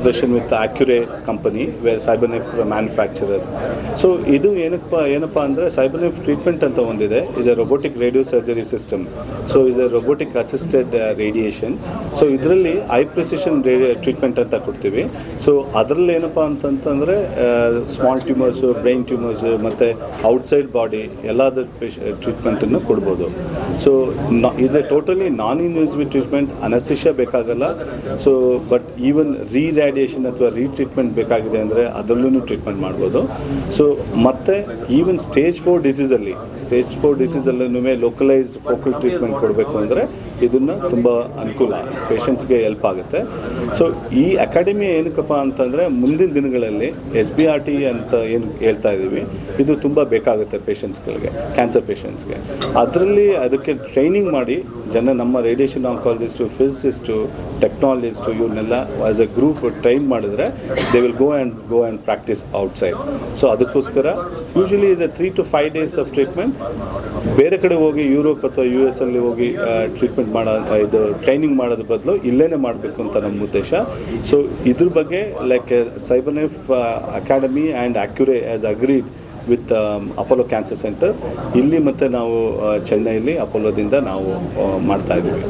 Collaboration with Accuray company where CyberKnife manufacturer so ಇದು ಏನಪ್ಪ ಏನಪ್ಪ ಅಂದರೆ ಸೈಬರ್ನೆಫ್ ಟ್ರೀಟ್ಮೆಂಟ್ ಅಂತ ಒಂದಿದೆ. Is a robotic radio surgery system so is a robotic assisted radiation so ಇದರಲ್ಲಿ high precision treatment ಅಂತ ಕೊಡ್ತೀವಿ. ಸೊ ಅದರಲ್ಲಿ ಏನಪ್ಪ ಅಂತಂತಂದರೆ ಸ್ಮಾಲ್ ಟ್ಯೂಮರ್ಸು ಬ್ರೈನ್ ಟ್ಯೂಮರ್ಸು ಮತ್ತು ಔಟ್ಸೈಡ್ ಬಾಡಿ ಎಲ್ಲದ ಟ್ರೀಟ್ಮೆಂಟನ್ನು ಕೊಡ್ಬೋದು. ಸೊ ಇದು ಟೋಟಲಿ ನಾನ್ ಇನ್ಯೂಸಿವ್ ಟ್ರೀಟ್ಮೆಂಟ್ ಅನಸ್ತಿಷ ಬೇಕಾಗಲ್ಲ. ಸೊ ಬಟ್ ಈವನ್ ರೀ ರ್ಯಾಡಿಯೇಷನ್ ಅಥವಾ ರೀಟ್ರೀಟ್ಮೆಂಟ್ ಬೇಕಾಗಿದೆ ಅಂದರೆ ಅದರಲ್ಲೂ ಟ್ರೀಟ್ಮೆಂಟ್ ಮಾಡ್ಬೋದು. ಸೊ ಮತ್ತೆ ಈವನ್ ಸ್ಟೇಜ್ ಫೋರ್ ಡಿಸೀಸಲ್ಲಿ ಸ್ಟೇಜ್ ಫೋರ್ ಡಿಸೀಸಲ್ಲೂ ಲೋಕಲೈಸ್ಡ್ ಫೋಕಲ್ ಟ್ರೀಟ್ಮೆಂಟ್ ಕೊಡಬೇಕು ಅಂದರೆ ಇದನ್ನು ತುಂಬ ಅನುಕೂಲ ಪೇಷಂಟ್ಸ್ಗೆ ಹೆಲ್ಪ್ ಆಗುತ್ತೆ. ಸೊ ಈ ಅಕಾಡೆಮಿ ಏನಕ್ಕಪ್ಪ ಅಂತಂದರೆ ಮುಂದಿನ ದಿನಗಳಲ್ಲಿ ಎಸ್ ಬಿ ಆರ್ ಟಿ ಅಂತ ಏನು ಹೇಳ್ತಾ ಇದ್ದೀವಿ ಇದು ತುಂಬ ಬೇಕಾಗುತ್ತೆ ಪೇಷಂಟ್ಸ್ಗಳಿಗೆ ಕ್ಯಾನ್ಸರ್ ಪೇಷಂಟ್ಸ್ಗೆ ಅದರಲ್ಲಿ ಅದಕ್ಕೆ ಟ್ರೈನಿಂಗ್ ಮಾಡಿ ಜನ ನಮ್ಮ ರೇಡಿಯೇಷನ್ ಆಂಕಾಲಜಿಸ್ಟು ಫಿಸಿಸ್ಟು ಟೆಕ್ನಾಲಜಿಸ್ಟು ಇವನ್ನೆಲ್ಲ ಆ್ಯಸ್ ಎ ಗ್ರೂಪ್ ಟ್ರೈನ್ ಮಾಡಿದ್ರೆ they will go and go and practise outside so ಅದಕ್ಕೋಸ್ಕರ usually is a three to five days of treatment ಬೇರೆ ಕಡೆ ಹೋಗಿ ಯುರೋಪ್ ಅಥವಾ ಯು ಎಸ್ ಅಲ್ಲಿ ಹೋಗಿ ಟ್ರೀಟ್ಮೆಂಟ್ ಮಾಡೋ ಇದು ಟ್ರೈನಿಂಗ್ ಮಾಡೋದ್ರ ಬದಲು ಇಲ್ಲೇ ಮಾಡಬೇಕು ಅಂತ ನಮ್ಮ ಉದ್ದೇಶ. ಸೊ ಇದ್ರ ಬಗ್ಗೆ like CyberKnife academy and Accuray as agreed with Apollo cancer centre ಇಲ್ಲಿ ಮತ್ತು ನಾವು ಚೆನ್ನೈಲಿ ಅಪೋಲೋದಿಂದ ನಾವು ಮಾಡ್ತಾ ಇದ್ದೀವಿ.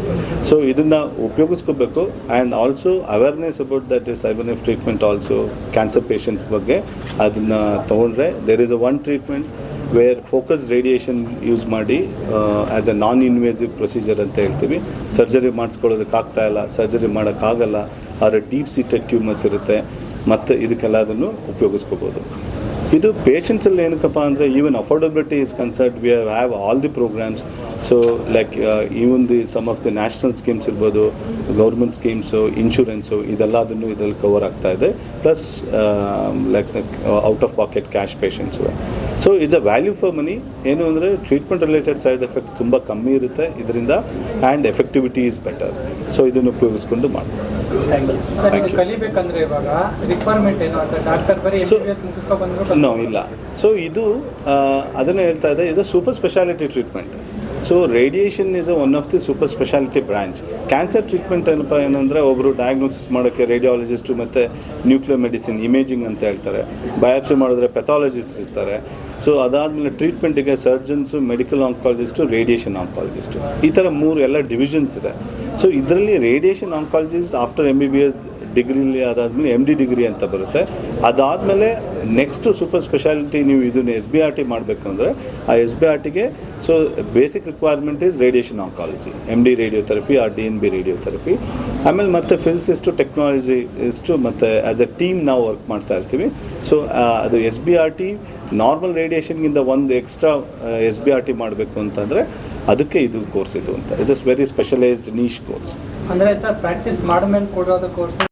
ಸೊ ಇದನ್ನು ಉಪಯೋಗಿಸ್ಕೋಬೇಕು. And also awareness about that CyberKnife treatment also cancer patients ಬಗ್ಗೆ ಅದನ್ನು ತೊಗೊಂಡ್ರೆ there is a one treatment where focus radiation use ಮಾಡಿ as a non invasive procedure ಅಂತ ಹೇಳ್ತೀವಿ. ಸರ್ಜರಿ ಮಾಡಿಸ್ಕೊಳ್ಳೋದಕ್ಕಾಗ್ತಾ ಇಲ್ಲ ಸರ್ಜರಿ ಮಾಡೋಕ್ಕಾಗಲ್ಲ ಆದರೆ ಡೀಪ್ ಸೀಟೆಡ್ ಟ್ಯೂಮರ್ಸ್ ಇರುತ್ತೆ. ಮತ್ತು ಇದಕ್ಕೆಲ್ಲದನ್ನು ಉಪಯೋಗಿಸ್ಕೋಬೋದು. ಇದು ಪೇಷಂಟ್ಸಲ್ಲಿ ಏನಕ್ಕಪ್ಪ ಅಂದರೆ even affordability is concerned we have all the programmes so like even the some of the national schemes ಇರ್ಬೋದು ಗೌರ್ಮೆಂಟ್ ಸ್ಕೀಮ್ಸು ಇನ್ಶೂರೆನ್ಸು ಇದೆಲ್ಲ ಅದನ್ನು ಇದರಲ್ಲಿ ಕವರ್ ಆಗ್ತಾ ಇದೆ. Plus like out of pocket cash patients so it's a value for money ಏನು ಅಂದರೆ treatment related side effects ತುಂಬ ಕಮ್ಮಿ ಇರುತ್ತೆ. ಇದರಿಂದ and effectivity is better so ಇದನ್ನು ಉಪಯೋಗಿಸ್ಕೊಂಡು ಮಾಡ್ಬೋದು. ನೋ ಇಲ್ಲ. ಸೊ ಇದು ಅದನ್ನು ಅದನ್ನೇ ಹೇಳ್ತಾ ಇದೆ is a super speciality treatment so radiation is a one of the super speciality branch cancer treatment ಏನಪ್ಪ ಏನಂದರೆ ಒಬ್ಬರು ಡಯಾಗ್ನೋಸಿಸ್ ಮಾಡೋಕ್ಕೆ ರೇಡಿಯಾಲಜಿಸ್ಟು ಮತ್ತು ನ್ಯೂಕ್ಲಿಯರ್ ಮೆಡಿಸಿನ್ ಇಮೇಜಿಂಗ್ ಅಂತ ಹೇಳ್ತಾರೆ. ಬಯಾಪ್ಸಿ ಮಾಡಿದ್ರೆ ಪೆಥಾಲಜಿಸ್ಟ್ ಇರ್ತಾರೆ. ಸೊ ಅದಾದಮೇಲೆ ಟ್ರೀಟ್ಮೆಂಟಿಗೆ surgeons medical oncologist radiation oncologist ಈ ಥರ ಮೂರು ಎಲ್ಲ ಡಿವಿಷನ್ಸ್ ಇದೆ. ಸೊ ಇದರಲ್ಲಿ radiation oncologists after M B B S ಡಿಗ್ರಿಲಿ ಅದಾದಮೇಲೆ ಎಂ ಡಿ ಡಿಗ್ರಿ ಅಂತ ಬರುತ್ತೆ. ಅದಾದಮೇಲೆ ನೆಕ್ಸ್ಟ್ ಸೂಪರ್ ಸ್ಪೆಷಾಲಿಟಿ ನೀವು ಇದನ್ನು ಎಸ್ ಬಿ ಆರ್ ಟಿ ಮಾಡಬೇಕು ಅಂದರೆ ಆ ಎಸ್ ಬಿ ಆರ್ ಟಿಗೆ so basic requirement is radiation oncology M D radiotherapy or D N B radiotherapy ಆಮೇಲೆ ಮತ್ತೆ ಫಿಸಿಸ್ಟು ಟೆಕ್ನಾಲಜಿ ಇಷ್ಟು ಮತ್ತು ಆ್ಯಸ್ ಎ ಟೀಮ್ ನಾವು ವರ್ಕ್ ಮಾಡ್ತಾ ಇರ್ತೀವಿ. ಸೊ ಅದು S B R T normal ರೇಡಿಯೇಷನ್ಗಿಂತ ಒಂದು extra S B R T ಮಾಡಬೇಕು ಅಂತಂದರೆ ಅದಕ್ಕೆ ಇದು ಕೋರ್ಸ್ ಇದು ಅಂತ. It's as very specialised niche course ಅಂದರೆ ಪ್ರಾಕ್ಟೀಸ್ ಮಾಡಿದ್ಮೇಲೆ ಕೊಡೋದು ಕೋರ್ಸ್